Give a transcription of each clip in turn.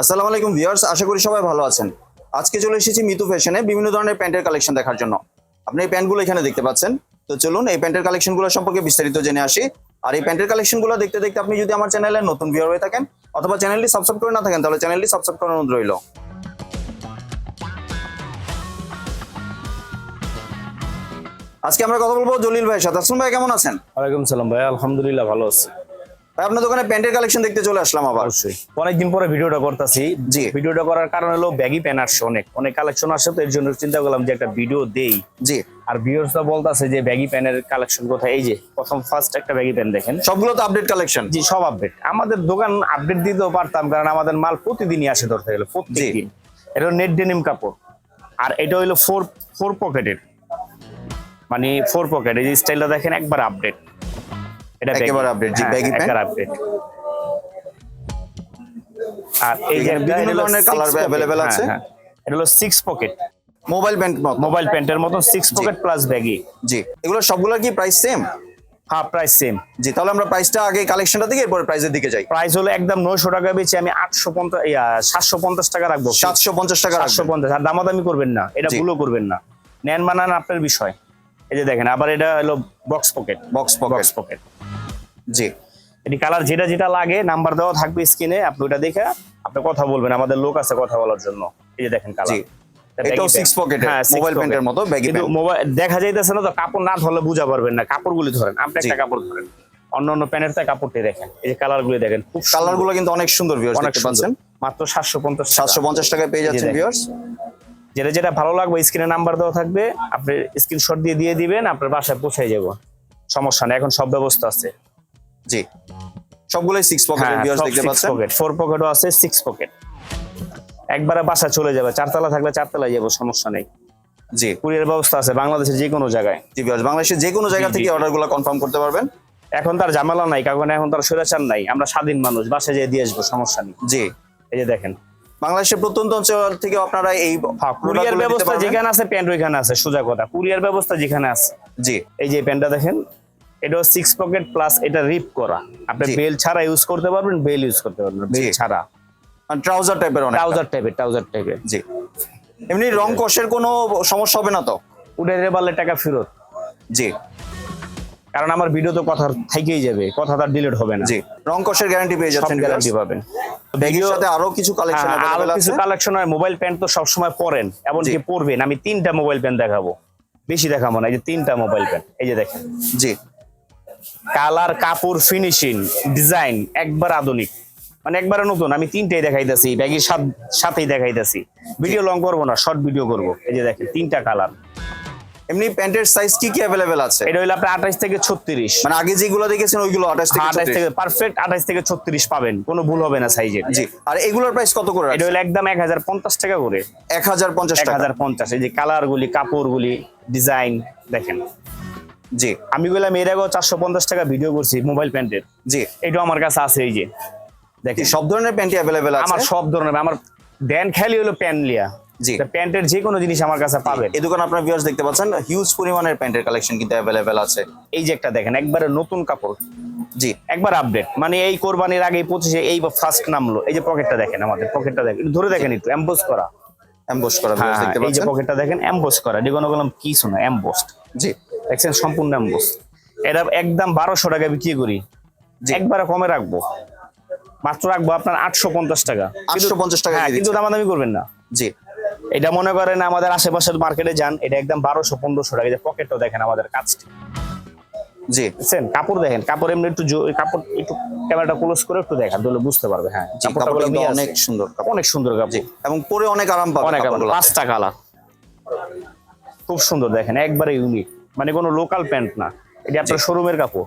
আসসালামু আলাইকুম ভিউয়ার্স, আশা করি সবাই ভালো আছেন। আজকে চলে এসেছি মিতু ফ্যাশনে বিভিন্ন ধরনের প্যান্টের কালেকশন দেখার জন্য। আপনি এই প্যান্টগুলো এখানে দেখতে পাচ্ছেন। তো চলুন এই প্যান্টের কালেকশনগুলো সম্পর্কে বিস্তারিত জেনে আসি। আর এই প্যান্টের কালেকশনগুলো দেখতে দেখতে আপনি যদি আমার চ্যানেলে নতুন ভিউয়ার হয়ে থাকেন, অথবা চ্যানেলটি সাবস্ক্রাইব করে না থাকেন, তাহলে চ্যানেলটি সাবস্ক্রাইব করার অনুরোধ রইল। আজকে আমরা কথা বলব জলিল ভাইয়ের সাথে। আসলাম ভাই, কেমন আছেন? ওয়ালাইকুম সালাম ভাই, আলহামদুলিল্লাহ ভালো আছি। আপনার দোকানে প্যান্টের কালেকশন দেখতে চলে আসলাম আবার। অবশ্যই। অনেকদিন পরে ভিডিওটা করতেছি। জি। ভিডিওটা করার কারণ হলো ব্যাগি প্যান আসছে অনেক অনেক কালেকশন আসছে তো এর জন্য চিন্তা করলাম যে একটা ভিডিও দেই। জি। আর ভিউয়ার্সরা বলতাছে যে ব্যাগি প্যানের কালেকশন কোথায়? এই যে প্রথম ফার্স্ট একটা ব্যাগি প্যান দেখেন। সবগুলো তো আপডেট কালেকশন জি সব আপডেট আমাদের দোকান আপডেট দিতেও পারতাম কারণ আমাদের মাল প্রতিদিনই আসে ধরতে গেলে। প্রত্যেকদিন। এটা নেট ডেনিম কাপড়। আর এটা হলো ফোর ফোর পকেটের মানে ফোর পকেট এই যে স্টাইলটা দেখেন একবার আপডেট এটা। একেবারে update, জি, হ্যাঁ, pant। একবার আপডেট আর এই যে বিভিন্ন ধরনের colour available আছে। এটা হলো six pocket mobile pant mobile প্যান্টের মতন সিক্স পকেট প্লাস ব্যাগি। জি। এগুলো সবগুলোর কি প্রাইস সেম হ্যাঁ প্রাইস সেম জি তাহলে আমরা প্রাইসটা আগে কালেকশনটা দিকে এরপর প্রাইসের দিকে যাই। প্রাইস হলো একদম নয়শো টাকা বেচে আমি আটশো পঞ্চাশ সাতশো পঞ্চাশ টাকা রাখব। সাতশো পঞ্চাশ টাকা সাতশো পঞ্চাশ আর দামাদামি করবেন না। এটা। ভুলও করবেন না। নেন মানান আপনার বিষয়। এই যে দেখেন আবার এটা হলো box pocket box pocket box pocket জি। এটি কালার যেটা যেটা লাগে নাম্বার দেওয়া থাকবে স্ক্রিনে আপনি ওটা দেখে আপনি কথা বলবেন আমাদের লোক আছে কথা বলার জন্য। এই যে দেখেন কালার। এটাও সিক্স পকেটের হ্যাঁ, মোবাইল প্যান্টের মতো ব্যাগি কিন্তু মোবাইল দেখা যাইতেছে না তো কাপড় না ধরলে বুঝা পারবেন না কাপড়গুলি ধরেন আপনি একটা কাপড় ধরেন। অন্য অন্য প্যান্টের থেকে কাপড়টি দেখেন এই যে কালার গুলি দেখেন খুব কালারগুলো কিন্তু অনেক সুন্দর ভিউয়ার্স অনেক দেখতে পাচ্ছেন। মাত্র সাতশো পঞ্চাশ সাতশো পঞ্চাশ টাকায় পেয়ে যাচ্ছেন। ভিউয়ার্স যেটা যেটা ভালো লাগবে স্ক্রিনে নাম্বার দেওয়া থাকবে আপনি স্ক্রিনশট দিয়ে দিয়ে দিবেন আপনার বাসায় পৌঁছে যাব। সমস্যা নেই এখন সব ব্যবস্থা আছে। জি। সবগুলোই সিক্স পকেটের হ্যাঁ ভিউয়ার্স দেখতে পাচ্ছেন। পকেট ফোর পকেটও আছে সিক্স পকেট একবারে বাসা চলে যাবে চারতলা থাকলে চারতলায় যাব সমস্যা নেই। জি। কুরিয়ার ব্যবস্থা আছে বাংলাদেশের যে কোনো জায়গায়। জি ভিউয়ার্স বাংলাদেশের যে কোনো জায়গা থেকে। অর্ডারগুলো কনফার্ম করতে পারবেন। এখন তার ঝামেলা নাই কারণ এখন তার স্বৈরাচার নাই। আমরা স্বাধীন মানুষ বাসায় যেয়ে দিয়ে আসব সমস্যা নেই। জি। এই যে দেখেন। বাংলাদেশের প্রত্যন্ত অঞ্চল থেকে আপনারা এই হ্যাঁ, কুরিয়ার ব্যবস্থা যেখানে আছে প্যান্ট ওইখানে আছে সোজা কথা। কুরিয়ার ব্যবস্থা যেখানে আছে। জি। এই যে প্যান্টটা দেখেন এটা সিক্স পকেট প্লাস এটা রিপ করা। আপনি বেল ছাড়া ইউজ করতে পারবেন বেল ইউজ করতে পারবেন বেল ছাড়া। ট্রাউজার টাইপের অনেক ট্রাউজার টাইপের ট্রাউজার টাইপের জি। এমনি রং কষের কোনো সমস্যা হবে না তো? উঠে পারলে টাকা ফেরত। জি। কারণ আমার ভিডিও তো কথা থেকেই যাবে কথাটা ডিলিট হবে না। জি। রং কষের গ্যারান্টি পেয়ে যাচ্ছেন গ্যারান্টি পাবেন। ব্যাগের সাথে আরও কিছু কালেকশন হ্যাঁ, আরও কিছু কালেকশন হয়। মোবাইল প্যান্ট তো সবসময় পরেন এমনকি পরবেন। আমি তিনটা মোবাইল প্যান্ট দেখাবো। বেশি দেখাবো না এই যে তিনটা মোবাইল প্যান্ট এই যে দেখেন। জি। কালার কাপড় ফিনিশিং ডিজাইন একবার আধুনিক মানে একবারে নতুন আমি তিনটাই দেখাইতেছি ব্যাগের সাথেই দেখাইতেছি ভিডিও লং করবো না শর্ট ভিডিও করব এই যে দেখেন তিনটা কালার এমনি প্যান্টের সাইজ কি কি अवेलेबल আছে এটা হইলো আপনার আঠাইশ থেকে ছত্রিশ মানে আগে যেগুলো দেখেছেন ওইগুলো 28 থেকে আঠাইশ 36 থেকে পারফেক্ট আঠাইশ থেকে ছত্রিশ পাবেন কোনো ভুল হবে না সাইজের জি আর এগুলোর প্রাইস কত করে এটা হলো একদম এক হাজার পঞ্চাশ টাকা করে 1050 এক টাকা হাজার পঞ্চাশ এই যে কালার গুলি কাপড় গুলি ডিজাইন দেখেন জি আমি বললাম এর আগেও চারশো পঞ্চাশ টাকা ভিডিও করছি মোবাইল প্যান্টের। জি এটা আমার কাছে আছে এই যে। দেখি সব ধরনের প্যান্টই অ্যাভেলেবেল আছে? আমার সব ধরনের আমার দেন খেয়ালি হলো প্যান্ট লিয়া। জি। প্যান্টের যে কোনো জিনিস আমার কাছে পাবেন। এই দোকান আপনার ভিউয়ার্স দেখতে পাচ্ছেন হিউজ পরিমাণের প্যান্টের কালেকশন কিন্তু অ্যাভেলেবেল আছে। এই যে একটা দেখেন একবারে নতুন কাপড়। জি। একবার আপডেট মানে এই কোরবানির আগে পঁচিশে এই ফার্স্ট নামলো। এই যে পকেটটা দেখেন আমাদের পকেটটা দেখেন। ধরে দেখেন একটু এম্বোস করা। অ্যাম্বোস করা হ্যাঁ, এই যে পকেটটা দেখেন এম্বোস করা। যেগুলো বললাম কি শোনা অ্যাম্বোস জি। দেখছেন সম্পূর্ণ এমবোস। এটা একদম বারোশো টাকা বিক্রি করি। একবারে কমে রাখব। মাত্র রাখব আপনার আটশো পঞ্চাশ টাকা। আটশো পঞ্চাশ টাকা হ্যাঁ, কিন্তু। দামাদামি করবেন না। জি। এটা মনে করেন আমাদের আশেপাশের মার্কেটে যান এটা একদম বারোশো পনেরোশো টাকা। যে পকেটও দেখেন আমাদের কাজটি। জি। বুঝছেন কাপড় দেখেন কাপড় এমনি একটু কাপড় একটু ক্যামেরাটা ক্লোজ করে একটু দেখা তাহলে বুঝতে পারবে হ্যাঁ। কাপড়টা অনেক সুন্দর অনেক সুন্দর কাপড়। এবং পরে অনেক আরাম পাবেন অনেক কাপড়গুলো পাঁচটা কালার। খুব সুন্দর দেখেন একবারে ইউনিক মানে কোনো লোকাল প্যান্ট না। এটা আপনার শোরুমের কাপড়।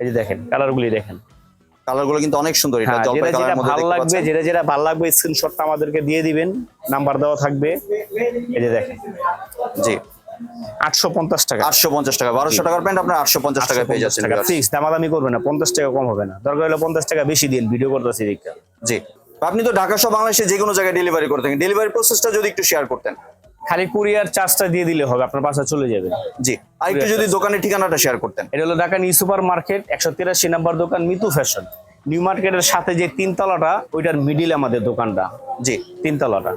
এই যে দেখেন কালার গুলি দেখেন। কালারগুলো কিন্তু অনেক সুন্দর এটা হ্যাঁ, জলপাই কালারের মধ্যে ভালো লাগবে যেটা যেটা ভালো লাগবে স্ক্রিনশটটা আমাদেরকে দিয়ে দিবেন নাম্বার দেওয়া থাকবে। এই যে দেখেন। জি। টাকা। টাকার প্যান্ট আপনার আটশো পঞ্চাশ টাকায় পেয়ে যাচ্ছেন viewers। ফিক্স দামাদামি করবে না পঞ্চাশ টাকা কম হবে না। দরকার হলে টাকা বেশি দিন ভিডিও করতেছি দেখা জি। আপনি তো ঢাকা সহ বাংলাদেশে যে কোনো জায়গায় ডেলিভারি করে থাকেন। ডেলিভারি প্রসেসটা যদি একটু শেয়ার করতেন। খালি কুরিয়ার চার্জটা দিয়ে দিলে হবে আপনার বাসা চলে যাবে। জি আর একটু যদি দোকানের ঠিকানাটা শেয়ার করতেন। এটা হলো ঢাকা নিউ সুপার মার্কেট একশো তিরাশি নাম্বার দোকান মিতু ফ্যাশন। নিউ মার্কেটের সাথে যে তিনতলাটা ওইটার মিডিল আমাদের দোকানটা। জি। তিনতলাটা।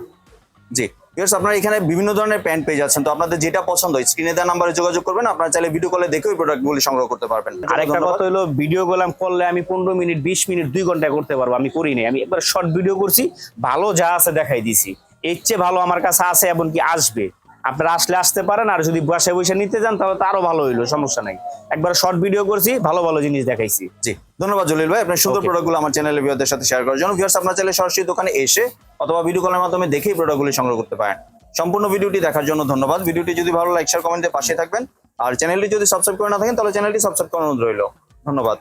জি ভিউয়ার্স আপনারা এখানে বিভিন্ন ধরনের প্যান্ট পেয়ে যাচ্ছেন তো আপনাদের যেটা পছন্দ হয় স্ক্রিনে দেওয়া নাম্বারে যোগাযোগ করবেন আপনারা চাইলে ভিডিও কলে দেখে ওই প্রোডাক্টগুলি সংগ্রহ করতে পারবেন। আরেকটা। কথা হলো ভিডিও কলাম করলে আমি পনেরো মিনিট বিশ মিনিট দুই ঘন্টায় করতে পারব আমি করিনি আমি একবার শর্ট ভিডিও করছি ভালো যা আছে দেখাই দিছি। এর চেয়ে ভালো আমার কাছে আছে এমনকি আসবে। আপনারা আসলে আসতে পারেন আর যদি বাসায় বসে নিতে যান তাহলে তো আরও ভালো হইল সমস্যা নাই। একবার শর্ট ভিডিও করছি ভালো ভালো জিনিস দেখাইছি। জি ধন্যবাদ জলিল ভাই। আপনার সুন্দর. প্রোডাক্টগুলো আমার চ্যানেলে ভিউয়ারদের সাথে শেয়ার করার জন্য ভিউয়ার্স আপনারা চাইলে সরাসরি দোকানে এসে অথবা ভিডিও কলের মাধ্যমে দেখেই প্রোডাক্টগুলি সংগ্রহ করতে পারেন। সম্পূর্ণ ভিডিওটি দেখার জন্য ধন্যবাদ। ভিডিওটি যদি ভালো লাইক শেয়ার কমেন্টে পাশে থাকবেন। আর চ্যানেলটি যদি সাবস্ক্রাইব করে না থাকেন তাহলে চ্যানেলটি সাবস্ক্রাইব অনুরোধ রইল। ধন্যবাদ।